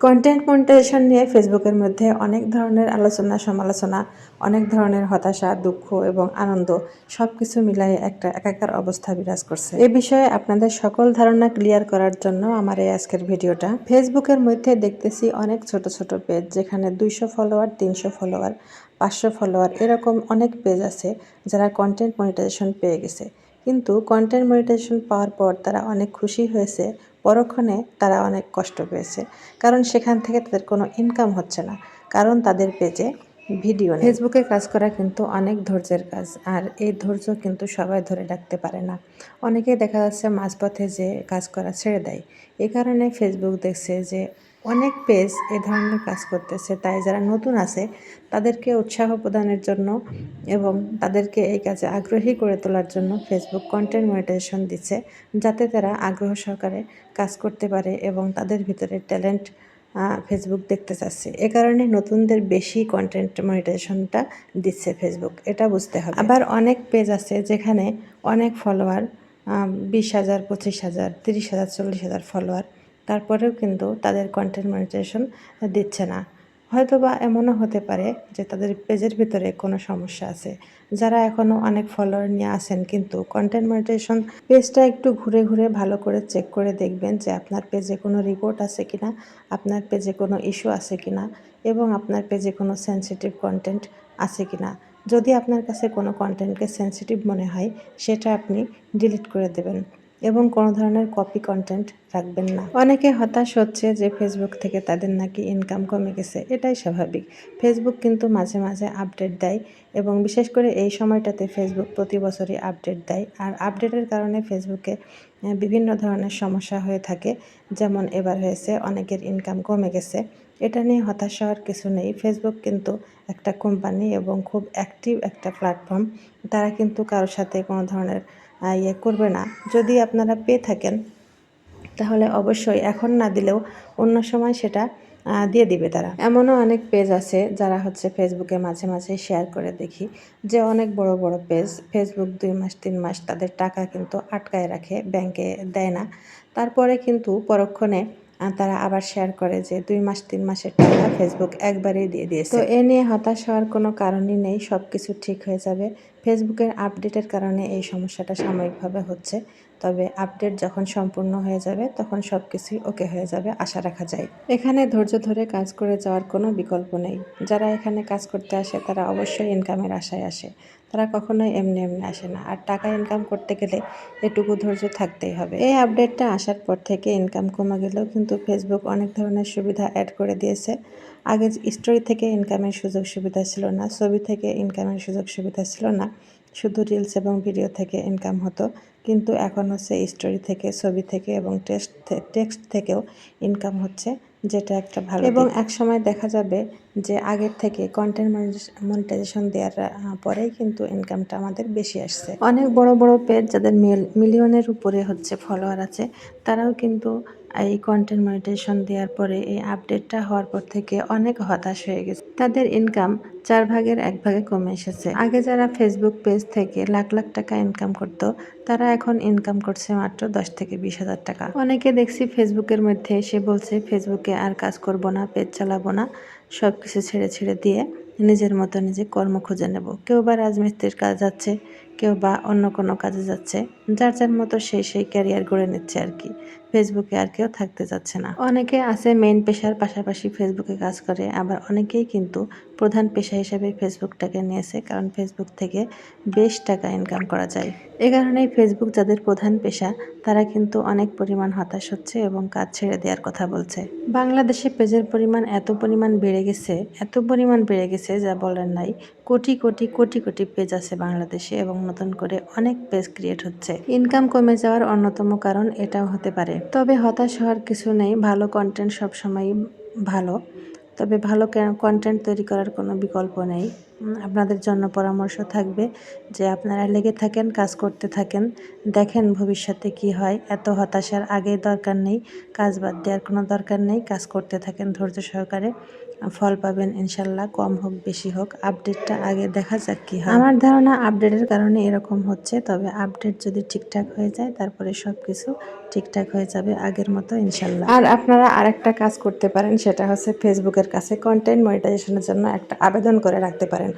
Content monetization নিয়ে ফেসবুকের মধ্যে অনেক ধরনের আলোচনা, সমালোচনা, অনেক ধরনের হতাশা, দুঃখ এবং আনন্দ সব কিছু মিলাই একটা একাকার অবস্থা বিরাজ করছে। এ বিষয়ে আপনাদের সকল ধারণা ক্লিয়ার করার জন্য আমার এই আজকের ভিডিওটা। ফেসবুকের মধ্যে দেখতেছি অনেক ছোট ছোট পেজ যেখানে দুইশো ফলোয়ার তিনশো ফলোয়ার পাঁচশো ফলোয়ার এরকম অনেক পেজ আছে যারা কন্টেন্ট মনিটাইজেশন পেয়ে গেছে। কিন্তু কন্টেন্ট মনিটাইজেশন পাওয়ার পর তারা অনেক খুশি হয়েছে। পরক্ষণে তারা অনেক কষ্ট পেয়েছে। কারণ সেখান থেকে তাদের কোনো ইনকাম হচ্ছে না। কারণ তাদের পেজে ভিডিও। ফেসবুকে কাজ করা কিন্তু অনেক ধৈর্যের কাজ, আর এই ধৈর্য কিন্তু সবাই ধরে রাখতে পারে না অনেকেই দেখা যাচ্ছে মাঝপথে যে কাজ করা ছেড়ে দেয় এ কারণে ফেসবুক দেখছে যে অনেক পেজ এ ধরনের কাজ করতেছে, তাই যারা নতুন আছে তাদেরকে উৎসাহ প্রদানের জন্য এবং তাদেরকে এই কাজে আগ্রহী করে তোলার জন্য ফেসবুক কন্টেন্ট মনিটাইজেশন দিচ্ছে, যাতে তারা আগ্রহ সহকারে কাজ করতে পারে এবং তাদের ভিতরে ট্যালেন্ট ফেসবুক দেখতে চাচ্ছে। এ কারণে নতুনদের বেশি কন্টেন্ট মনিটাইজেশনটা দিচ্ছে ফেসবুক এটা বুঝতে হবে। আবার অনেক পেজ আছে যেখানে অনেক ফলোয়ার বিশ হাজার, পঁচিশ হাজার, তিরিশ হাজার, চল্লিশ হাজার ফলোয়ার তারপরেও কিন্তু তাদের কন্টেন্ট মনিটাইজেশন দিচ্ছে না। হয়তো বা এমনও হতে পারে যে তাদের পেজের ভিতরে কোনো সমস্যা আছে। যারা এখনও অনেক ফলোয়ার নিয়ে আসেন কিন্তু কন্টেন্ট মনিটাইজেশন পেজটা একটু ঘুরে ঘুরে ভালো করে চেক করে দেখবেন যে আপনার পেজে কোনো রিপোর্ট আছে কিনা, আপনার পেজে কোনো ইস্যু আছে কিনা এবং আপনার পেজে কোনো সেন্সিটিভ কন্টেন্ট আছে কিনা। যদি আপনার কাছে কোনো কন্টেন্টকে সেন্সিটিভ মনে হয়, সেটা আপনি ডিলিট করে দেবেন। এবং কোনো ধরনের কপি কন্টেন্ট রাখবেন না। অনেকে হতাশ হচ্ছে যে ফেসবুক থেকে তাদের নাকি ইনকাম কমে গেছে, এটাই স্বাভাবিক। ফেসবুক কিন্তু মাঝে মাঝে আপডেট দেয় এবং বিশেষ করে এই সময়টাতে ফেসবুক প্রতি বছরই আপডেট দেয়। আর আপডেটের কারণে ফেসবুকে বিভিন্ন ধরনের সমস্যা হয়ে থাকে। যেমন এবার হয়েছে, অনেকের ইনকাম কমে গেছে। এটা নিয়ে হতাশ হওয়ার কিছু নেই। ফেসবুক কিন্তু একটা কোম্পানি এবং খুব অ্যাক্টিভ একটা প্ল্যাটফর্ম তারা কিন্তু কারোর সাথে কোনো ধরনের ইয়ে করবে না। যদি আপনারা পেয়ে থাকেন, তাহলে অবশ্যই এখন না দিলেও অন্য সময় সেটা দিয়ে দিবে তারা। এমনও অনেক পেজ আছে যারা হচ্ছে ফেসবুকে মাঝে মাঝে শেয়ার করে দেখি যে অনেক বড় বড় পেজ ফেসবুক দুই মাস, তিন মাস তাদের টাকা কিন্তু আটকায় রাখে ব্যাংকে দেয় না। তারপরে কিন্তু পরক্ষণে তারা আবার শেয়ার করে যে দুই মাস, তিন মাসের টাকা ফেসবুক একবারেই দিয়ে দিয়েছে। তো এ নিয়ে হতাশ হওয়ার কোনো কারণই নেই সব কিছু ঠিক হয়ে যাবে। ফেসবুকের আপডেটের কারণে এই সমস্যাটা সাময়িকভাবে হচ্ছে। তবে আপডেট যখন সম্পূর্ণ হয়ে যাবে, তখন সব কিছুই ওকে হয়ে যাবে, আশা রাখা যায়। এখানে ধৈর্য ধরে কাজ করে যাওয়ার কোনো বিকল্প নেই। যারা এখানে কাজ করতে আসে, তারা অবশ্যই ইনকামের আশায় আসে। তারা কখনোই এমনি এমনি আসে না। আর টাকা ইনকাম করতে গেলে এটুকু ধৈর্য থাকতেই হবে। এই আপডেটটা আসার পর থেকে ইনকাম কমে গেলেও কিন্তু ফেসবুক অনেক ধরনের সুবিধা অ্যাড করে দিয়েছে। আগে স্টোরি থেকে ইনকামের সুযোগ সুবিধা ছিল না, ছবি থেকে ইনকামের সুযোগ সুবিধা ছিল না। শুধু রিলস এবং ভিডিও থেকে ইনকাম হতো। কিন্তু এখন হচ্ছে স্টোরি থেকে ছবি থেকে এবং টেক্সট টেক্সট থেকেও ইনকাম হচ্ছে যেটা একটা ভালো এবং এক সময় দেখা যাবে যে আগের থেকে কন্টেন্ট মনিটাইজেশন দেওয়ার পরেই কিন্তু ইনকামটা আমাদের বেশি আসছে। অনেক বড় বড় পেজ যাদের মিলিয়নের উপরে হচ্ছে ফলোয়ার আছে, তারাও কিন্তু এই কন্টেন্ট মনিটাইজেশন দেওয়ার পরে এই আপডেটটা হওয়ার পর থেকে অনেক হতাশ হয়ে গেছে। তাদের ইনকাম চার ভাগের এক ভাগে কমে এসেছে। আগে যারা ফেসবুক পেজ থেকে লাখ লাখ টাকা ইনকাম করতো, তারা এখন ইনকাম করছে মাত্র দশ থেকে বিশ হাজার টাকা। অনেকে দেখছি ফেসবুকের মধ্যে এসে বলছে ফেসবুকে আর কাজ করব না পেজ চালাবো না, সব কিছু ছেড়ে ছেড়ে দিয়ে নিজের মতো নিজে কর্ম খুঁজে নেব। কেউ বা রাজমিস্ত্রির কাজ যাচ্ছে, কেউ বা অন্য কোনো কাজে যাচ্ছে। যার যার মতো সেই সেই ক্যারিয়ার গড়ে নিচ্ছে আর কি। ফেসবুকে আর কেউ থাকতে যাচ্ছে না। অনেকে আছে মেন পেশার পাশাপাশি ফেসবুকে কাজ করে, আবার অনেকেই কিন্তু প্রধান পেশা হিসেবে ফেসবুকটাকে নিয়েছে, কারণ ফেসবুক থেকে বেশ টাকা ইনকাম করা যায়। এ কারণেই ফেসবুক যাদের প্রধান পেশা, তারা কিন্তু অনেক পরিমাণ হতাশ হচ্ছে এবং কাজ ছেড়ে দেওয়ার কথা বলছে। বাংলাদেশে পেজের পরিমাণ এত পরিমাণ বেড়ে গেছে, এত পরিমাণ বেড়ে গেছে যা বলার নাই। কোটি কোটি কোটি কোটি পেজ আছে বাংলাদেশে এবং নতুন করে অনেক পেজ ক্রিয়েট হচ্ছে। ইনকাম কমে যাওয়ার অন্যতম কারণ এটাও হতে পারে। তবে হতাশ হওয়ার কিছু নেই, ভালো কন্টেন্ট সবসময় ভালো। তবে ভালো কন্টেন্ট তৈরি করার কোনো বিকল্প নেই। আপনাদের জন্য পরামর্শ থাকবে যে আপনারা লেগে থাকেন, কাজ করতে থাকেন, দেখেন ভবিষ্যতে কি হয়। এত হতাশার আগে দরকার নেই, কাজ বাদ দেওয়ার কোনো দরকার নেই, কাজ করতে থাকেন ধৈর্য সহকারে। ফল পাবেন, ইনশাল্লাহ, কম হোক, বেশি হোক। আপডেটটা আগে দেখা যাক কি হয়। আমার ধারণা আপডেটের কারণে এরকম হচ্ছে, তবে আপডেট যদি ঠিকঠাক হয়ে যায়, তারপরে সব কিছু ঠিকঠাক হয়ে যাবে আগের মতো ইনশাল্লাহ। আর আপনারা আরেকটা কাজ করতে পারেন সেটা হচ্ছে ফেসবুকের কাছে কন্টেন্ট মনিটাইজেশনের জন্য একটা আবেদন করে রাখতে পারেন।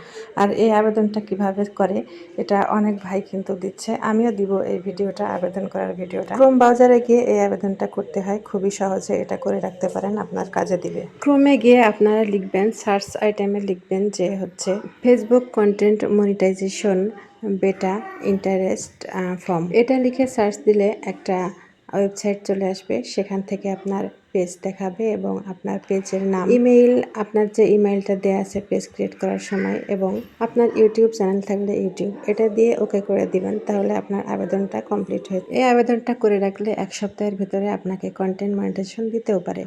আর এই আবেদনটা কীভাবে করে এটা অনেক ভাই কিন্তু দিচ্ছে। আমিও দিব এই ভিডিওটা আবেদন করার ভিডিওটা। ক্রোম ব্রাউজারে গিয়ে এই আবেদনটা করতে হয় খুবই সহজে এটা করে রাখতে পারেন আপনার কাজে দিবে। ক্রোমে গিয়ে আপনারা লিখবেন সার্চ আইটেমে লিখবেন যে হচ্ছে Facebook content monetization beta interest form এটা লিখে সার্চ দিলে একটা ওয়েবসাইট চলে আসবে। সেখান থেকে আপনার পেজ দেখাবে এবং আপনার পেজের নাম ইমেইল আপনার যে ইমেইলটা দেওয়া আছে পেজ ক্রিয়েট করার সময় এবং আপনার ইউটিউব চ্যানেল থাকলে ইউটিউব এটা দিয়ে ওকে করে দিবেন, তাহলে আপনার আবেদনটা কমপ্লিট হয়ে এই আবেদনটা করে রাখলে এক সপ্তাহের ভিতরে আপনাকে কন্টেন্ট মনিটেশন দিতেও পারে।